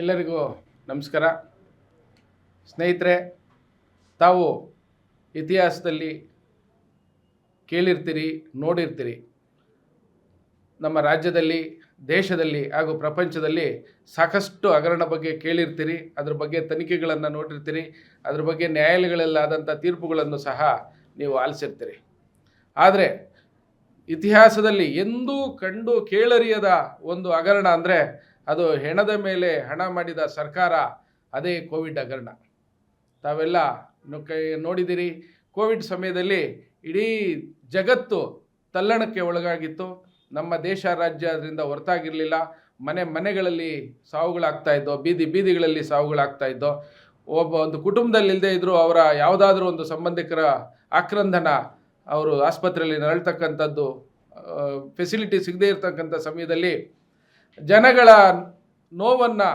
ಎಲ್ಲರಿಗೂ ನಮಸ್ಕಾರ. ಸ್ನೇಹಿತರೆ, ತಾವು ಇತಿಹಾಸದಲ್ಲಿ ಕೇಳಿರ್ತೀರಿ, ನೋಡಿರ್ತೀರಿ. ನಮ್ಮ ರಾಜ್ಯದಲ್ಲಿ, ದೇಶದಲ್ಲಿ ಹಾಗೂ ಪ್ರಪಂಚದಲ್ಲಿ ಸಾಕಷ್ಟು ಹಗರಣ ಬಗ್ಗೆ ಕೇಳಿರ್ತೀರಿ, ಅದ್ರ ಬಗ್ಗೆ ತನಿಖೆಗಳನ್ನು ನೋಡಿರ್ತೀರಿ, ಅದ್ರ ಬಗ್ಗೆ ನ್ಯಾಯಾಲಯಗಳಲ್ಲಾದಂಥ ತೀರ್ಪುಗಳನ್ನು ಸಹ ನೀವು ಆಲಿಸಿರ್ತೀರಿ. ಆದರೆ, ಇತಿಹಾಸದಲ್ಲಿ ಎಂದೂ ಕಂಡು ಕೇಳರಿಯದ ಒಂದು ಹಗರಣ ಅಂದರೆ ಅದು ಹೆಣದ ಮೇಲೆ ಹಣ ಮಾಡಿದ ಸರ್ಕಾರ, ಅದೇ ಕೋವಿಡ್ ಹಗರಣ. ತಾವೆಲ್ಲ ನೋಡಿದಿರಿ, ಕೋವಿಡ್ ಸಮಯದಲ್ಲಿ ಇಡೀ ಜಗತ್ತು ತಲ್ಲಣಕ್ಕೆ ಒಳಗಾಗಿತ್ತು. ನಮ್ಮ ದೇಶ ರಾಜ್ಯ ಅದರಿಂದ ಹೊರತಾಗಿರಲಿಲ್ಲ. ಮನೆ ಮನೆಗಳಲ್ಲಿ ಸಾವುಗಳಾಗ್ತಾ ಇದ್ದೋ, ಬೀದಿ ಬೀದಿಗಳಲ್ಲಿ ಸಾವುಗಳಾಗ್ತಾ ಇದ್ದೋ, ಒಬ್ಬ ಒಂದು ಕುಟುಂಬದಲ್ಲಿ ಇಲ್ಲದೆ ಇದ್ದರೂ ಅವರ ಯಾವುದಾದ್ರೂ ಒಂದು ಸಂಬಂಧಿಕರ ಆಕ್ರಂದನ ಅವರು ಆಸ್ಪತ್ರೆಯಲ್ಲಿ ನರಳ್ತಕ್ಕಂಥದ್ದು ಫೆಸಿಲಿಟಿ ಸಿಗದೇ ಇರತಕ್ಕಂಥ ಸಮಯದಲ್ಲಿ ಜನಗಳ ನೋವನ್ನು,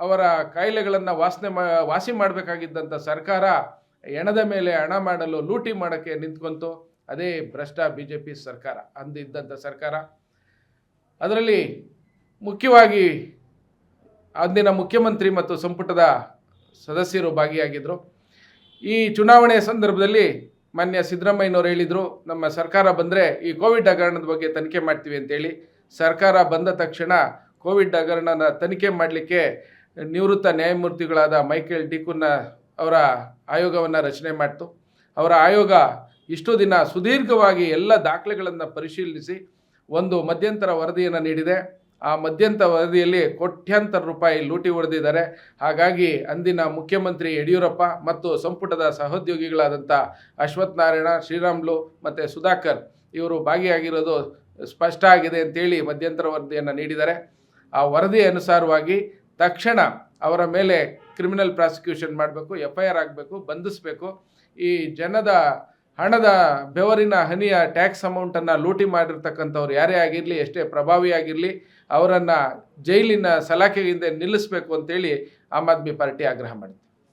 ಅವರ ಕಾಯಿಲೆಗಳನ್ನು ವಾಸನೆ ಮಾ, ವಾಸಿ ಮಾಡಬೇಕಾಗಿದ್ದಂಥ ಸರ್ಕಾರ ಹೆಣದ ಮೇಲೆ ಹಣ ಮಾಡಲು ಲೂಟಿ ಮಾಡೋಕ್ಕೆ ನಿಂತ್ಕೊಂತು. ಅದೇ ಭ್ರಷ್ಟ ಬಿ ಜೆ ಪಿ ಸರ್ಕಾರ ಅಂದಿದ್ದಂಥ ಸರ್ಕಾರ. ಅದರಲ್ಲಿ ಮುಖ್ಯವಾಗಿ ಅಂದಿನ ಮುಖ್ಯಮಂತ್ರಿ ಮತ್ತು ಸಂಪುಟದ ಸದಸ್ಯರು ಭಾಗಿಯಾಗಿದ್ದರು ಈ ಚುನಾವಣೆ ಸಂದರ್ಭದಲ್ಲಿ ಮಾನ್ಯ ಸಿದ್ದರಾಮಯ್ಯನವರು ಹೇಳಿದರು, ನಮ್ಮ ಸರ್ಕಾರ ಬಂದರೆ ಈ ಕೋವಿಡ್ ಹಗರಣದ ಬಗ್ಗೆ ತನಿಖೆ ಮಾಡ್ತೀವಿ ಅಂತೇಳಿ. ಸರ್ಕಾರ ಬಂದ ತಕ್ಷಣ ಕೋವಿಡ್ ಹಗರಣನ ತನಿಖೆ ಮಾಡಲಿಕ್ಕೆ ನಿವೃತ್ತ ನ್ಯಾಯಮೂರ್ತಿಗಳಾದ ಮೈಕೇಲ್ ಡಿಕುನ್ನ ಅವರ ಆಯೋಗವನ್ನು ರಚನೆ ಮಾಡಿತು. ಅವರ ಆಯೋಗ ಇಷ್ಟು ದಿನ ಸುದೀರ್ಘವಾಗಿ ಎಲ್ಲ ದಾಖಲೆಗಳನ್ನು ಪರಿಶೀಲಿಸಿ ಒಂದು ಮಧ್ಯಂತರ ವರದಿಯನ್ನು ನೀಡಿದೆ. ಆ ಮಧ್ಯಂತರ ವರದಿಯಲ್ಲಿ ಕೋಟ್ಯಾಂತರ ರೂಪಾಯಿ ಲೂಟಿ ಹೊಡೆದಿದ್ದಾರೆ. ಹಾಗಾಗಿ ಅಂದಿನ ಮುಖ್ಯಮಂತ್ರಿ ಯಡಿಯೂರಪ್ಪ ಮತ್ತು ಸಂಪುಟದ ಸಹೋದ್ಯೋಗಿಗಳಾದಂಥ ಅಶ್ವಥ್ ನಾರಾಯಣ ಶ್ರೀರಾಮ್ಲು ಮತ್ತು ಸುಧಾಕರ್ ಇವರು ಭಾಗಿಯಾಗಿರೋದು ಸ್ಪಷ್ಟ ಆಗಿದೆ ಅಂತೇಳಿ ಮಧ್ಯಂತರ ವರದಿಯನ್ನು ನೀಡಿದ್ದಾರೆ. ಆ ವರದಿ ಅನುಸಾರವಾಗಿ ತಕ್ಷಣ ಅವರ ಮೇಲೆ ಕ್ರಿಮಿನಲ್ ಪ್ರಾಸಿಕ್ಯೂಷನ್ ಮಾಡಬೇಕು ಎಫ್ ಐ ಆರ್ ಆಗಬೇಕು, ಬಂಧಿಸಬೇಕು. ಈ ಜನದ ಹಣದ ಬೆವರಿನ ಹನಿಯ ಟ್ಯಾಕ್ಸ್ ಅಮೌಂಟನ್ನು ಲೂಟಿ ಮಾಡಿರ್ತಕ್ಕಂಥವ್ರು ಯಾರೇ ಆಗಿರಲಿ, ಎಷ್ಟೇ ಪ್ರಭಾವಿಯಾಗಿರಲಿ ಅವರನ್ನು ಜೈಲಿನ ಸಲಾಖೆಯಿಂದ ನಿಲ್ಲಿಸಬೇಕು ಅಂತೇಳಿ ಆಮ್ ಆದ್ಮಿ ಪಾರ್ಟಿ ಆಗ್ರಹ ಮಾಡಿದೆ.